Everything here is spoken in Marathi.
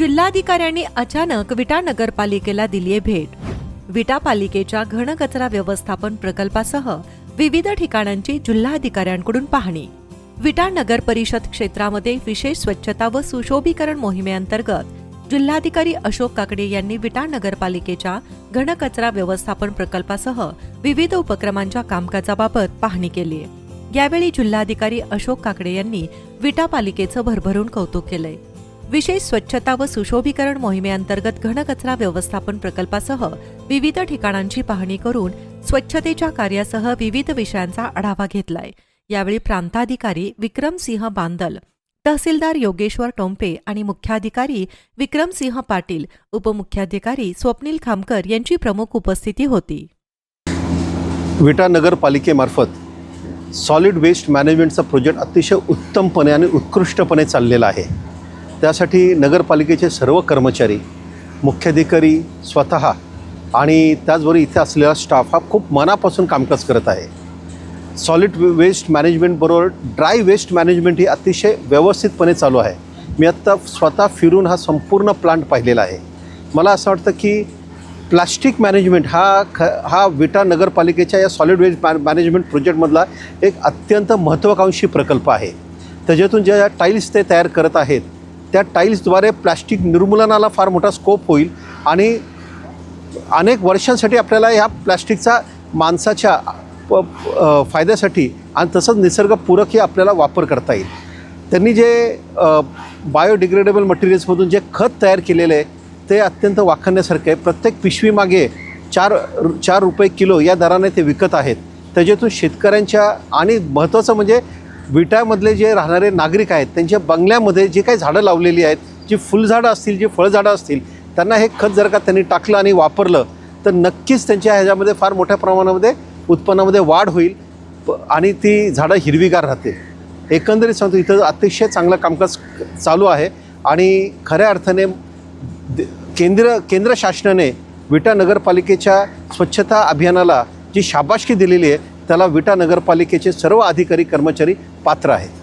जिल्हाधिकाऱ्यांनी अचानक विटा नगरपालिकेला दिलीये भेट. विटा पालिकेच्या घनकचरा व्यवस्थापन प्रकल्पासह विविध ठिकाणांची जिल्हाधिकाऱ्यांकडून पाहणी. विटा नगर परिषद क्षेत्रामध्ये विशेष स्वच्छता व सुशोभीकरण मोहिमेअंतर्गत जिल्हाधिकारी अशोक काकडे यांनी विटा नगरपालिकेच्या घनकचरा व्यवस्थापन प्रकल्पासह विविध उपक्रमांच्या कामकाजाबाबत पाहणी केली. आहे यावेळी जिल्हाधिकारी अशोक काकडे यांनी विटा पालिकेचं भरभरून कौतुक केलंय. विशेष स्वच्छता व सुशोभीकरण मोहिमेअंतर्गत घनकचरा व्यवस्थापन प्रकल्पासह विविध ठिकाणांची पाहणी करून स्वच्छतेच्या कार्यासह विविध विषयांचा आढावा घेतलाय. यावेळी प्रांताधिकारी विक्रमसिंह बांदल तहसीलदार योगेश्वर टोंपे आणि मुख्याधिकारी विक्रमसिंह पाटील उपमुख्याधिकारी स्वप्नील खामकर यांची प्रमुख उपस्थिती होती. विटा नगरपालिकेमार्फत सॉलिड वेस्ट मॅनेजमेंटचा प्रोजेक्ट अतिशय उत्तमपणे आणि उत्कृष्टपणे चाललेला आहे. त्यासाठी नगरपालिकेचे सर्व कर्मचारी मुख्याधिकारी स्वतः आणि त्याचबरोबर इथे असलेला स्टाफ हा खूप मनापासून कामकाज करत आहे. सॉलिड वेस्ट मॅनेजमेंटबरोबर ड्राय वेस्ट मॅनेजमेंट ही अतिशय व्यवस्थितपणे चालू आहे. मी आत्ता स्वतः फिरून हा संपूर्ण प्लांट पाहिलेला आहे. मला असं वाटतं की प्लास्टिक मॅनेजमेंट हा ख हा विटा नगरपालिकेच्या या सॉलिड वेस्ट मॅ मॅनेजमेंट प्रोजेक्टमधला एक अत्यंत महत्त्वाकांक्षी प्रकल्प आहे. त्याच्यातून ज्या टाईल्स ते तयार करत आहेत त्या टाईल्सद्वारे प्लास्टिक निर्मूलनाला फार मोठा स्कोप होईल आणि अनेक वर्षांसाठी आपल्याला ह्या प्लॅस्टिकचा माणसाच्या फायद्यासाठी आणि तसंच निसर्गपूरकही आपल्याला वापर करता येईल. त्यांनी जे बायोडिग्रेडेबल मटेरियल्समधून जे खत तयार केलेलं आहे ते अत्यंत वाखण्यासारखं आहे. प्रत्येक पिशवीमागे चार चार रुपये किलो या दराने ते विकत आहेत. त्याच्यातून शेतकऱ्यांच्या आणि महत्त्वाचं म्हणजे विटामधले जे राहणारे नागरिक आहेत त्यांच्या बंगल्यामध्ये जे काही झाडं लावलेली आहेत जी फुलझाडं असतील जी फळझाडं असतील त्यांना हे खत जर का त्यांनी टाकलं आणि वापरलं तर नक्कीच त्यांच्या ह्याच्यामध्ये फार मोठ्या प्रमाणामध्ये उत्पन्नामध्ये वाढ होईल आणि ती झाडं हिरवीगार राहते एकंदरीत सांगतो इथं अतिशय चांगलं कामकाज चालू आहे आणि खऱ्या अर्थाने केंद्र केंद्र शासनाने विटा नगरपालिकेच्या स्वच्छता अभियानाला जी शाबाशकी दिलेली आहे त्याला विटा नगरपालिकेचे सर्व अधिकारी कर्मचारी पात्र आहेत.